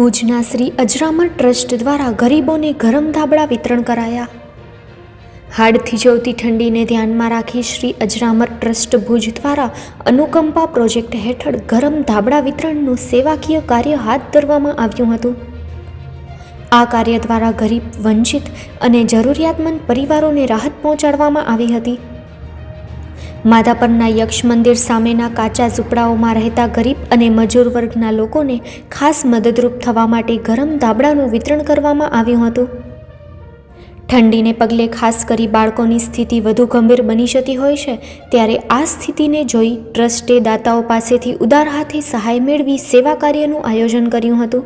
ભુજના શ્રી અજરામર ટ્રસ્ટ દ્વારા ગરીબોને ગરમ ધાબળા વિતરણ કરાયા. હાડથી જોતી ઠંડીને ધ્યાનમાં રાખી શ્રી અજરામર ટ્રસ્ટ ભુજ દ્વારા અનુકંપા પ્રોજેક્ટ હેઠળ ગરમ ધાબળા વિતરણનું સેવાકીય કાર્ય હાથ ધરવામાં આવ્યું હતું. આ કાર્ય દ્વારા ગરીબ, વંચિત અને જરૂરિયાતમંદ પરિવારોને રાહત પહોંચાડવામાં આવી હતી. માધાપરના યક્ષ મંદિર સામેના કાચા ઝૂંપડાઓમાં રહેતા ગરીબ અને મજૂર વર્ગના લોકોને ખાસ મદદરૂપ થવા માટે ગરમ ધાબળાનું વિતરણ કરવામાં આવ્યું હતું. ઠંડીને પગલે ખાસ કરી બાળકોની સ્થિતિ વધુ ગંભીર બની જતી હોય છે, ત્યારે આ સ્થિતિને જોઈ ટ્રસ્ટે દાતાઓ પાસેથી ઉદાર હાથે સહાય મેળવી સેવા કાર્યનું આયોજન કર્યું હતું.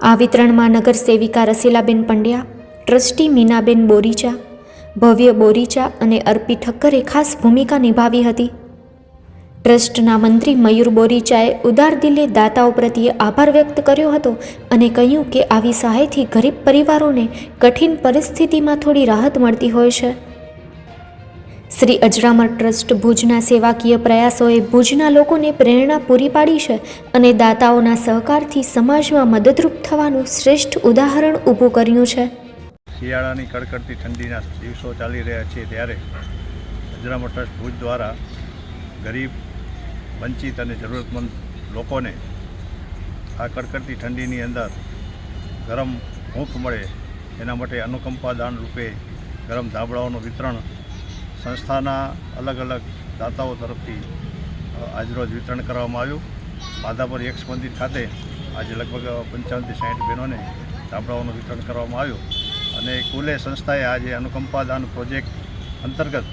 આ વિતરણમાં નગર સેવિકા રસીલાબેન પંડ્યા, ટ્રસ્ટી મીનાબેન બોરીચા ભવ્ય બોરીચા અને અર્પી ઠક્કરે ખાસ ભૂમિકા નિભાવી હતી. ટ્રસ્ટના મંત્રી મયુર બોરીચાએ ઉદાર દિલે દાતાઓ પ્રત્યે આભાર વ્યક્ત કર્યો હતો અને કહ્યું કે આવી સહાયથી ગરીબ પરિવારોને કઠિન પરિસ્થિતિમાં થોડી રાહત મળતી હોય છે. શ્રી અજરામર ટ્રસ્ટ ભુજના સેવાકીય પ્રયાસોએ ભુજના લોકોને પ્રેરણા પૂરી પાડી છે અને દાતાઓના સહકારથી સમાજમાં મદદરૂપ થવાનું શ્રેષ્ઠ ઉદાહરણ ઊભું કર્યું છે. શિયાળાની કડકડતી ઠંડીના દિવસો ચાલી રહ્યા છે ત્યારે અજરામ ટ્રસ્ટ ભુજ દ્વારા ગરીબ, વંચિત અને જરૂરતમંદ લોકોને આ કડકડતી ઠંડીની અંદર ગરમ હૂંફ મળે એના માટે અનુકંપા દાન રૂપે ગરમ ધાબળાઓનું વિતરણ સંસ્થાના અલગ અલગ દાતાઓ તરફથી આજરોજ વિતરણ કરવામાં આવ્યું. માધાપર એક્સ મંદિર ખાતે આજે લગભગ પંચાવનથી સાઠ બહેનોને ધાબળાઓનું વિતરણ કરવામાં આવ્યું. અને કુલે સંસ્થાએ આજે અનુકંપાદાન પ્રોજેક્ટ અંતર્ગત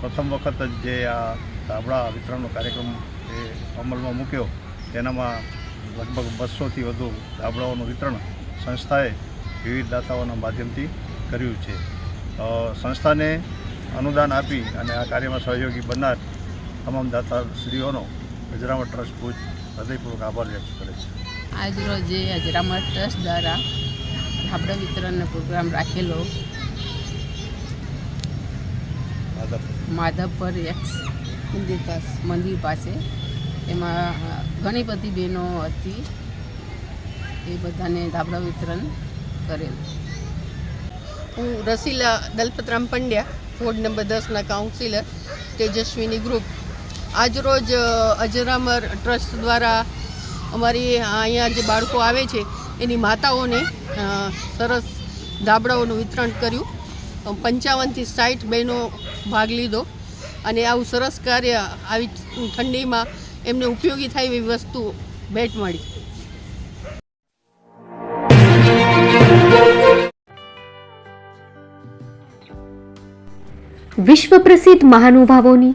પ્રથમ વખત જ જે આ ધાબળા વિતરણનો કાર્યક્રમ એ અમલમાં મૂક્યો, તેનામાં લગભગ બસોથી વધુ ધાબળાઓનું વિતરણ સંસ્થાએ વિવિધ દાતાઓના માધ્યમથી કર્યું છે. સંસ્થાને અનુદાન આપી અને આ કાર્યમાં સહયોગી બનનાર તમામ દાતાશ્રીઓનો ગુજરાત ટ્રસ્ટ ભુજ હૃદયપૂર્વક આભાર વ્યક્ત કરે છે. આજરોજ જે અજરામર ટ્રસ્ટ દ્વારા ધાબળા વિતરણનો પ્રોગ્રામ રાખેલો. માધવપર એક્સ મંદિર પાસે મંદિર પાસે. એમાં ઘણી બધી બહેનો હતી. એ બધાને ધાબળા વિતરણ કરેલ. હું રસીલા દલપતરામ પંડ્યા વોર્ડ નંબર દસના કાઉન્સિલર તેજસ્વીની ગ્રુપ આજરોજ અજરામર ટ્રસ્ટ દ્વારા અમારી અહીંયા જે બાળકો આવે છે એની માતાઓને સરસ ધાબળાઓનું વિતરણ કર્યું. પંચાવનથી સાઠ બહેનો ભાગ લીધો. અને આવું સરસ કાર્ય આવી ઠંડીમાં એમને ઉપયોગી થાય એવી વસ્તુ ભેટ મળી. વિશ્વ પ્રસિદ્ધ મહાનુભાવોની